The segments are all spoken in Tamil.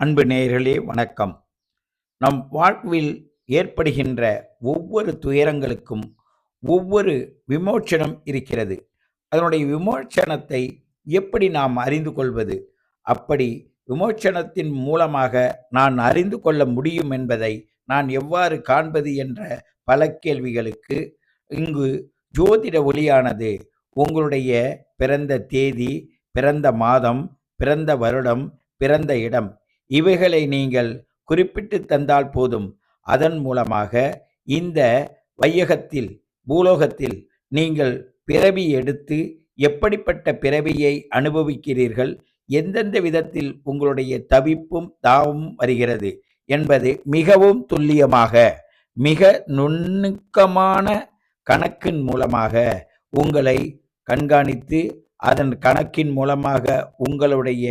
அன்பு நேயர்களே வணக்கம். நம் வாழ்வில் ஏற்படுகின்ற ஒவ்வொரு துயரங்களுக்கும் ஒவ்வொரு விமோச்சனம் இருக்கிறது. அதனுடைய விமோச்சனத்தை எப்படி நாம் அறிந்து கொள்வது? அப்படி விமோச்சனத்தின் மூலமாக நான் அறிந்து கொள்ள முடியும் என்பதை நான் எவ்வாறு காண்பது என்ற பல கேள்விகளுக்கு இங்கு ஜோதிட ஒளியானது உங்களுடைய பிறந்த தேதி பிறந்த மாதம் பிறந்த வருடம் பிறந்த இடம் இவைகளை நீங்கள் குறிப்பிட்டு தந்தால் போதும். அதன் மூலமாக இந்த வையகத்தில் பூலோகத்தில் நீங்கள் பிறவி எடுத்து எப்படிப்பட்ட பிறவியை அனுபவிக்கிறீர்கள்? எந்தெந்த விதத்தில் உங்களுடைய தவிப்பும் தாவும் வருகிறது என்பது மிகவும் துல்லியமாக மிக நுண்ணுக்கமான கணக்கின் மூலமாக உங்களை கண்காணித்து அதன் கணக்கின் மூலமாக உங்களுடைய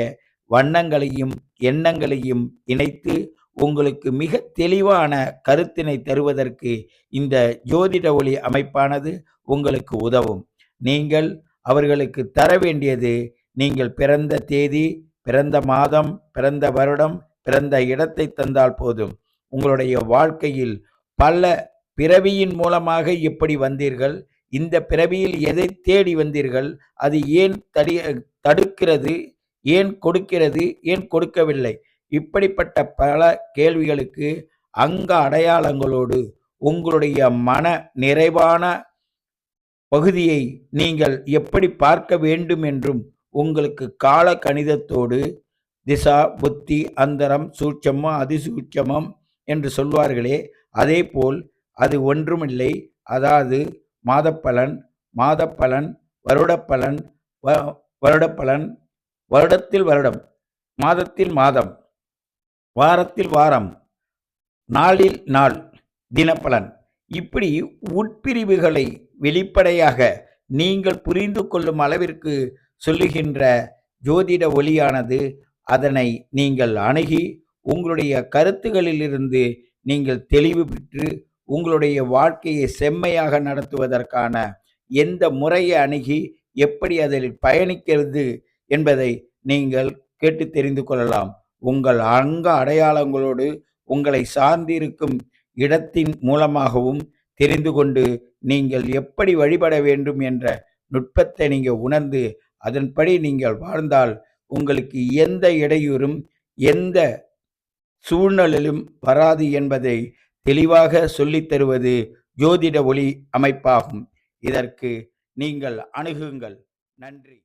வண்ணங்களையும் எண்ணங்களையும் இணைத்து உங்களுக்கு மிக தெளிவான கருத்தினை தருவதற்கு இந்த ஜோதிட ஒளி அமைப்பானது உங்களுக்கு உதவும். நீங்கள் அவர்களுக்கு தர வேண்டியது நீங்கள் பிறந்த தேதி பிறந்த மாதம் பிறந்த வருடம் பிறந்த இடத்தை தந்தால் போதும். உங்களுடைய வாழ்க்கையில் பல பிறவியின் மூலமாக எப்படி வந்தீர்கள். இந்த பிறவியில் எதை தேடி வந்தீர்கள்? அது ஏன் தடி தடுக்கிறது? ஏன் கொடுக்கிறது ஏன் கொடுக்கவில்லை? இப்படிப்பட்ட பல கேள்விகளுக்கு அங்க அடையாளங்களோடு உங்களுடைய மன நிறைவான பகுதியை நீங்கள் எப்படி பார்க்க வேண்டும் என்றும் உங்களுக்கு கால கணிதத்தோடு திசா புத்தி அந்தரம் சூட்சமம் அதிசூட்சமம் என்று சொல்வார்களே அதே போல் அது ஒன்றுமில்லை. அதாவது மாதப்பலன் மாதப்பலன் வருடப்பலன் வருடப்பலன் வருடத்தில் வருடம் மாதத்தில் மாதம் வாரத்தில் வாரம் நாளில் நாள் தினப்பலன். இப்படி உட்பிரிவுகளை வெளிப்படையாக நீங்கள் புரிந்து கொள்ளும் அளவிற்கு சொல்லுகின்ற ஜோதிட ஒளியானது அதனை நீங்கள் அணுகி உங்களுடைய கருத்துகளிலிருந்து நீங்கள் தெளிவு பெற்று உங்களுடைய வாழ்க்கையை செம்மையாக நடத்துவதற்கான எந்த முறையை அணுகி எப்படி அதில் பயணிக்கிறது என்பதை நீங்கள் கேட்டு தெரிந்து கொள்ளலாம். உங்கள் அங்க அடையாளங்களோடு உங்களை சார்ந்திருக்கும் இடத்தின் மூலமாகவும் தெரிந்து கொண்டு நீங்கள் எப்படி வழிபட வேண்டும் என்ற நுட்பத்தை நீங்கள் உணர்ந்து அதன்படி நீங்கள் வாழ்ந்தால் உங்களுக்கு எந்த இடையூறும் எந்த சூழ்நிலையிலும் வராது என்பதை தெளிவாக சொல்லித் தருவது ஜோதிட ஒளி அமைப்பாகும். இதற்கு நீங்கள் அணுகுங்கள். நன்றி.